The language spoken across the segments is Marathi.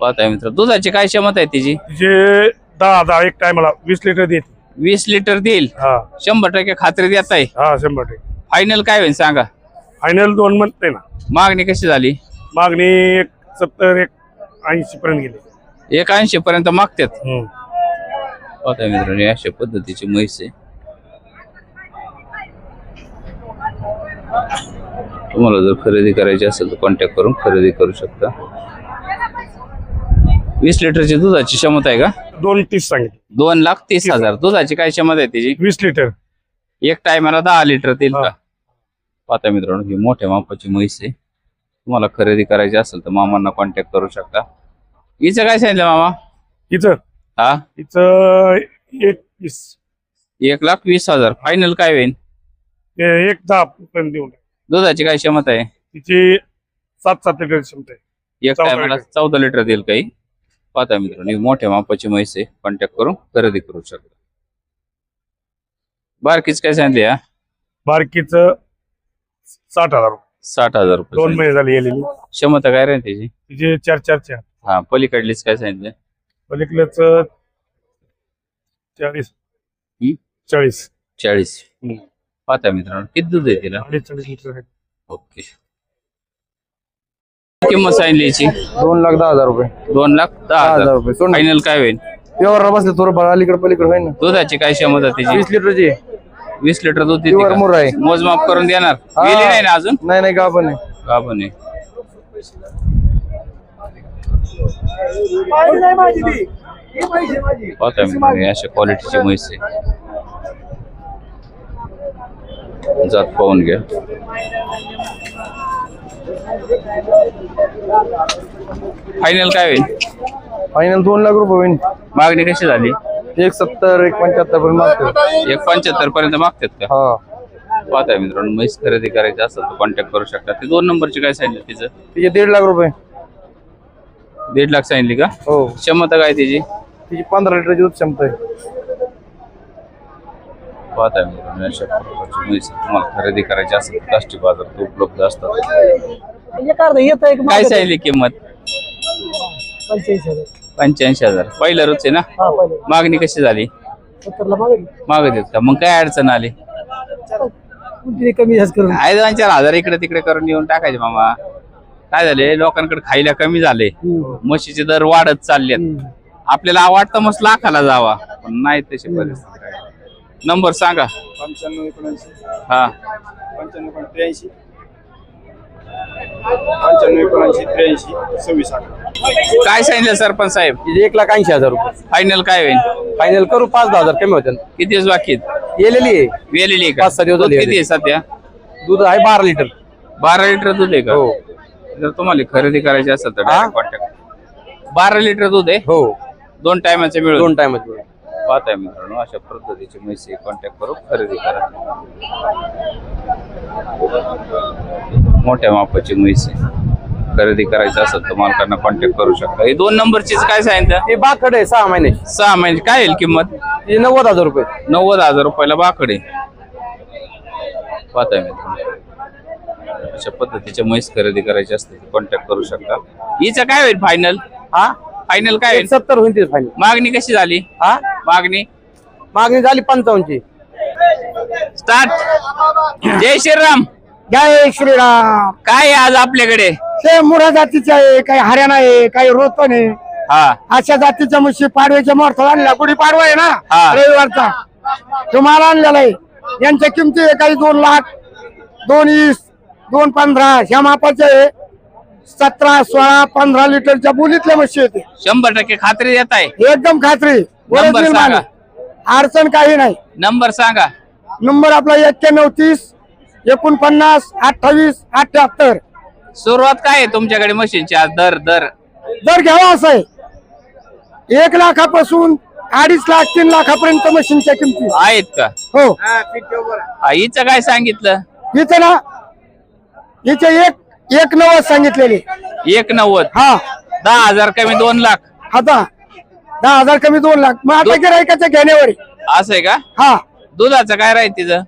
पाहताय मित्र दुधाची काय क्षमता आहे तिची? तिचे दहा दहा एक टायमाला वीस लिटर देते. वीस लिटर देईल? हा. शंभर टक्के खात्री देत आहे? हा शंभर टक्के. फायनल काय होईल सांगा? फायनल दोन म्हणते ना. मागणी कशी झाली? मागणी एक सत्तर एक ऐंशी पर्यंत गेली. एक ऐंशी पर्यंत मागतात हम्म. पाहताय मित्रांनो ही अशा पद्धतीची म्हैस आहे. तुम्हाला जर खरेदी करायची असेल तर कॉन्टॅक्ट करून खरेदी करू शकता. वीस लिटरची दुधाची क्षमता आहे का? दोन तीस सांगितले. दोन लाख तीस हजार. दुधाची काय क्षमता आहे त्याची? वीस लिटर. एक टायमाला दहा लिटर देईल हा. का? पाहता मित्रांनो ही मोठ्या मापाची म्हैस आहे. तुम्हाला खरेदी करायची असेल तर मामांना कॉन्टॅक्ट करू शकता. हिचं काय सांगितलं मामा? हिचं? हा? हिचं एक वीस. एक लाख वीस हजार. फायनल काय होईल? एक दहा पर्यंत देऊन टाक. दुधाची काय क्षमता आहे? तिची सात सात लिटर क्षमता आहे. एक चौदा टायमाला लिटर. चौदा लिटर देईल काही पाहता मित्रांनो. ही मोठ्या मापाची म्हैस आहे. कॉन्टॅक्ट करून खरेदी करू शकता. बारकीच काय सांगितली हा? बारकीचं साठ हजार रुपये. साठ हजार रुपये दोन सांगितली. महिने झाले गेलेली. क्षमता काय राहील त्याची? तिचे चार चार चार. हा पलीकडलीच काय सांगितलं? पलीकडल्याच चाळीस. हम्म? चाळीस. चाळीस. हम्म. पाहता मित्रांनो. किती दूध आहे तिला? अडीचाळीस लिटर आहे. ओके. किंमत सांगितली याची दोन लाख दहा हजार रुपये. दोन लाख दहा हजार. रुपये. सोड फायनल काय होईल? प्युअर बसले थोडं बघा अलीकडे पलीकडे होईल ना. दुधाची काय क्षमता त्याची? वीस लिटरची वीस लिटर दूध देते? मुर आहे. मोजमाप करून देणार. हा. गेली नाही ना अजून? नाही नाही का पण का पण ही अशा क्वालिटीची म्हैस आहे. जात पाहून घ्या. फायनल काय होईल? फायनल दोन लाख रुपये होईल. मागणी कशी झाली? एक सत्तर एक पंच्याहत्तर पर्यंत मागतो एक पंच्याहत्तर पर्यंत मागतात का? हा. पाहताय मित्रांनो म्हैस खरेदी करायची असेल तर कॉन्टॅक्ट करू शकता. ते दोन नंबरची काय सांगितलं तिचं? तिचे दीड लाख रुपये. दीड लाख सांगितली का? हो. क्षमता काय तिची? तिची पंधरा लिटरची दूध क्षमता आहे. पाहताय मित्रांनो अशा प्रकारची म्हैस तुम्हाला खरेदी करायची असेल काष्टी बाजारात उपलब्ध असतात. काय सांगितली किंमत? पंच्याऐंशी हजार. पहिलं रोज आहे ना? मागणी कशी झाली? मागत आहेत का? मग काय अडचण आली? कमी जास्त करून. आहे दोन चार हजार इकडे तिकडे करून येऊन टाकायचे मामा. काय झाले? लोकांकडे खायला कमी झाले. म्हशीचे दर वाढत चाललेत. आपल्याला वाटतं मस्त लाखाला जावा पण नाही तशी परिस्थिती. नंबर सांगा. पंच्याण्णव एकोणऐंशी. हा. पंच्याण्णव त्र्याऐंशी. पंच्याण्णव एकोणऐंशी त्र्याऐंशी सव्वीस काय सांगितलं सरपंच साहेब? एक लाख ऐंशी हजार रुपये. फायनल काय होईल? फायनल करू पाच दहा हजार कमी होते किती दिवस बाकी आहेत? गेलेली आहे. वेलेली आहे का? पाच सहा दिवस दूध झाले. किती आहे सध्या? दूध आहे बारा लिटर. बारा लिटर दूध आहे का? हो. जर तुम्हाला खरेदी करायची असेल तर हा? बारा लिटर दूध आहे? हो. दोन टायमाचे मिळून. दोन टाइम पाहताय मित्रांनो अशा पद्धतीची म्हैसी कॉन्टॅक्ट करून खरेदी करा. मोठ्या मापाची म्हैस आहे. खरेदी करायचं असेल तर मालकांना कॉन्टॅक्ट करू शकता. हे दोन नंबरचीच काय सांगितलं? ते बाकड आहे सहा महिने. सहा महिने. काय येईल किंमत? तिचे नव्वद हजार रुपये. नव्वद हजार रुपयाला बाकडे पाहताय मित्रांनो. अशा पद्धतीच्या म्हैस खरेदी करायची असते कॉन्टॅक्ट करू शकता. हिचं काय होईल फायनल हा? फायनल काय होईल? सत्तर होईल फायनल मागणी कशी झाली? हा? मागणी? मागणी झाली पंचावन्नची. स्टार्ट जय श्रीराम. जय श्रीराम. काय आहे आज आपल्याकडे? ते मुरा जातीचे आहे काही हरियाणा आहे काही रोतन आहे. हा. अशा जातीच्या म्हशी पाडव्याच्या मोठा आणला. गुढी पाडवा आहे हा. ना रविवारचा तुम्हाला आणलेला आहे. यांच्या किमती आहे काही दोन लाख दोन वीस दोन पंधरा. ह्या मापाचे आहे. सतरा सोळा पंधरा लिटरच्या बोलीतल्या म्हशी येते शंभर टक्के खात्री देत आहे एकदम खात्री. नंबर. सांगा. अडचण काही नाही. नंबर सांगा. नंबर आपला एक्क्याण्णव तीस एकोणपन्नास अठ्ठावीस अठ्याहत्तर. सुरुवात काय आहे तुमच्याकडे मशीनची आज दर दर. दर घ्यावा असं आहे. एक लाखापासून अडीच लाख तीन लाखापर्यंत मशीनच्या किमती. आहेत का? हो. हा, हिचं काय सांगितलं? इथे ना इथे एक एक नवद सांगितलेले. एक नव्वद. हा. दहा हजार कमी दोन लाख. आता दहा हजार कमी दोन लाख. मग आता गिरायकाच्या घेण्यावर? आहे. असं आहे का? हा. दुधाचं काय राहील तिचं?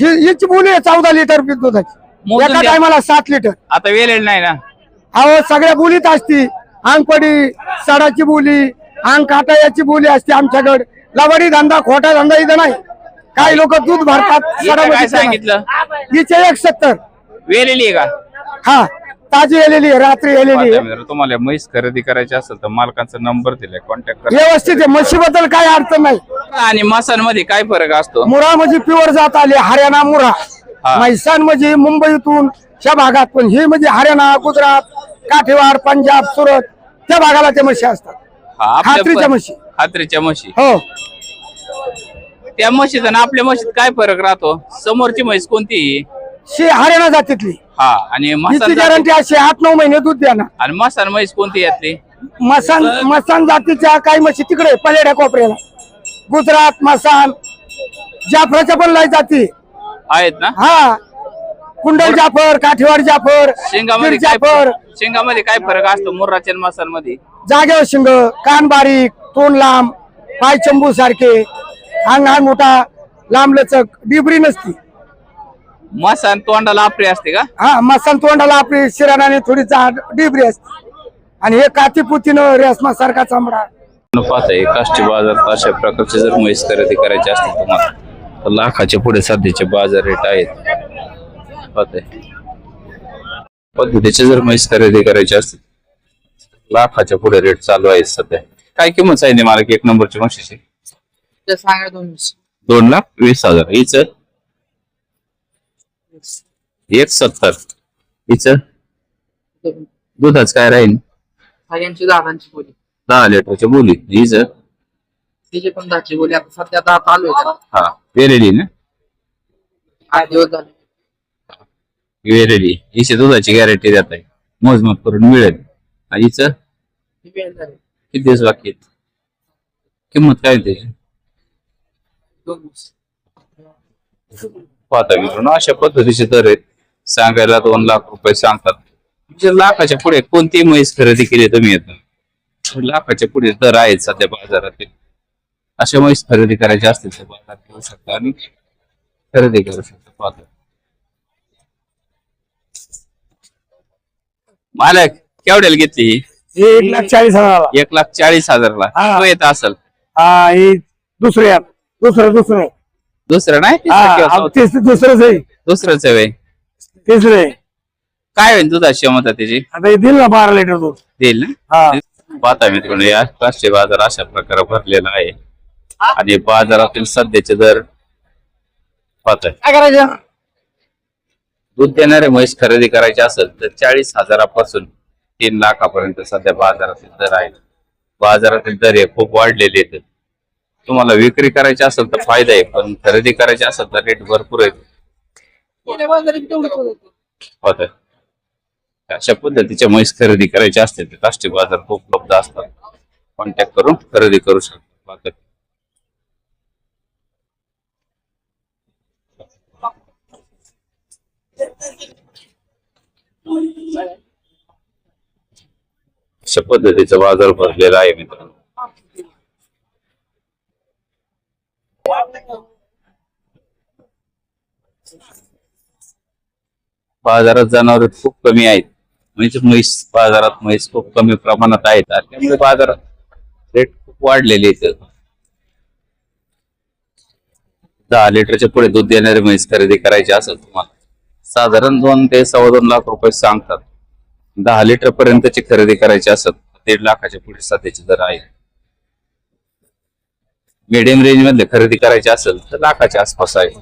ही- हिची बोली आहे चौदा लिटर दुधाची. मोजून एका द्या. टायमाला सात लिटर. आता वेलेल नाही ना? अहो सगळ्या बोलीत असती. अंगपडी सडाची बोली अंग काटायाची बोली असते आमच्याकडे. लवडी धंदा खोटा धंदा इथं नाही. काही लोक दूध भरतात काय सडामध्ये सांगितलं? हिचे एक सत्तर. वेलेली आहे का? हा. ताजी आलेली आहे रात्री आलेली आहे. तुम्हाला म्हैस खरेदी करायची असेल तर मालकांचा नंबर दिलाय कॉन्टॅक्ट करा. व्यवस्थित आहे म्हशीबद्दल काही अडचण नाही. आणि मासांमध्ये काय फरक असतो? मुरा म्हणजे प्युअर जात आली हरियाणा मुरा. म्हैसाण म्हणजे मुंबईतून त्या भागात पण हे म्हणजे हरियाणा गुजरात काठेवाड पंजाब सुरत त्या भागाला ते म्हशी असतात. हा, आपल्या खात्रीच्या म्हशी. खात्रीच्या म्हशी. हो. त्या म्हशीत आणि आपल्या म्हशीत काय फरक राहतो? समोरची म्हैस कोणती? शी हरियाणा जातीतली. हा. आणि हिची मसान गॅरंटी अशी आठ नऊ महिने दूध द्या ना. आणि मसान म्हैस कोणती यातली मसान मसान जातीच्या काही म्हशी तिकडे पलेड्या कोपऱ्याला. गुजरात मसान जाफराच्या पण लय जाती. आहेत ना? हा. कुंडल जाफर काठीवाड जाफर शेंगामध्ये गिर काय जाफर. शेंगामध्ये काय फरक असतो मुर्राच्या आणि मसांमध्ये जागेवर शिंग कान बारीक तोंड लांब पाय चंबू सारखे अंग अंग मोठा लांब लचक डिबरी नसती. मसान तोंडाला आपली असते का? हा मसान तोंडाला आपली शिराणाने थोडी जाड डिबरी असते. आणि हे काती पुतीनं रेसमा सारखा चांबडा पाहताय काष्टी बाजारात अशा प्रकारचे जर म्हैस खरेदी करायचे असतील तुम्हाला तर लाखाच्या पुढे सध्याचे बाजार रेट आहेत. पद्धतीचे जर म्हैस खरेदी करायचे असतील लाखाच्या पुढे रेट चालू आहेत सध्या. काय किंमत सांगितली मला की एक नंबरची म्हशीची. सांगा तुम्ही. दोन लाख वीस हजार. हिच एक सत्तर. हिच दुधाच काय राहील? सगळ्यांची दादांची बोली. दहा लिटरच्या बोली. हिच तिचे पण दहाची बोली. आता सध्या दहा चालू आहे. हा. वेरेली ना? आठ दिवस झाले. वेरेली. हिची दुधाची गॅरंटी देत आहे. मोजमाप करून मिळेल. आणि हिचं किती दिवस बाकी किंमत काय त्याची? पाहता मित्रांनो अशा पद्धतीचे दर आहेत. सांगायला दोन लाख रुपये सांगतात. म्हणजे लाखाच्या पुढे कोणतीही म्हैस खरेदी केली तुम्ही येत. लाखाच्या पुढे दर आहेत सध्या बाजारातील अशा म्हैस खरेदी करायचे असतील तर बाजारात घेऊ शकता आणि खरेदी करू शकता. पाहता मालक केवढ्याला घेतली? एक लाख चाळीस हजार एक लाख चाळीस हजारला. हा. तो येत असेल. हा हे दुसऱ्या दुसरं दुसरं. दुसरं नाही? हा दुसरंच आहे. दुसरंच आहे. तिसरं काय होईल दुधाची क्षमता त्याची? आता हे दिल ना बारा लिटर दूध. देईल ना? हा. पाहता मित्रांनो या राष्ट्रीय बाजार अशा प्रकारे भरलेला आहे. आणि बाजारातील सध्याचे दर पाहताय. काय करायचं? दूध देणारे म्हैस खरेदी करायचे असेल तर चाळीस हजारापासून तीन लाखापर्यंत सध्या बाजारातील दर आहेत. बाजारातील दर हे खूप वाढलेले आहेत. तुम्हाला विक्री करायची असेल तर फायदा आहे पण खरेदी करायची असेल तर रेट भरपूर आहे गेल्या बाजारात तेवढंच होतं. होत अशा पद्धतीच्या म्हैस खरेदी करायची असते तर राष्ट्रीय बाजार खूप उपलब्ध असतात कॉन्टॅक्ट करून खरेदी करू शकतात पाहता. अशा पद्धतीचा बाजार भरलेला आहे मित्रांनो बाजारात जनावर खूप कमी आहेत. म्हणजे म्हैस बाजारात म्हैस खूप कमी प्रमाणात आहेत. त्यामुळे बाजारात रेट खूप वाढलेले आहेत. दहा लिटरच्या पुढे दूध देणारी म्हैस खरेदी करायची असेल तुम्हाला. साधारण दोन ते सव्वा दोन लाख रुपये सांगतात. दहा लिटर पर्यंतची खरेदी करायची असेल दीड लाखाच्या पुढे सध्याचे दर आहे. मीडियम रेंज मधले खरेदी करायची असेल तर लाखाच्या आसपास आहे.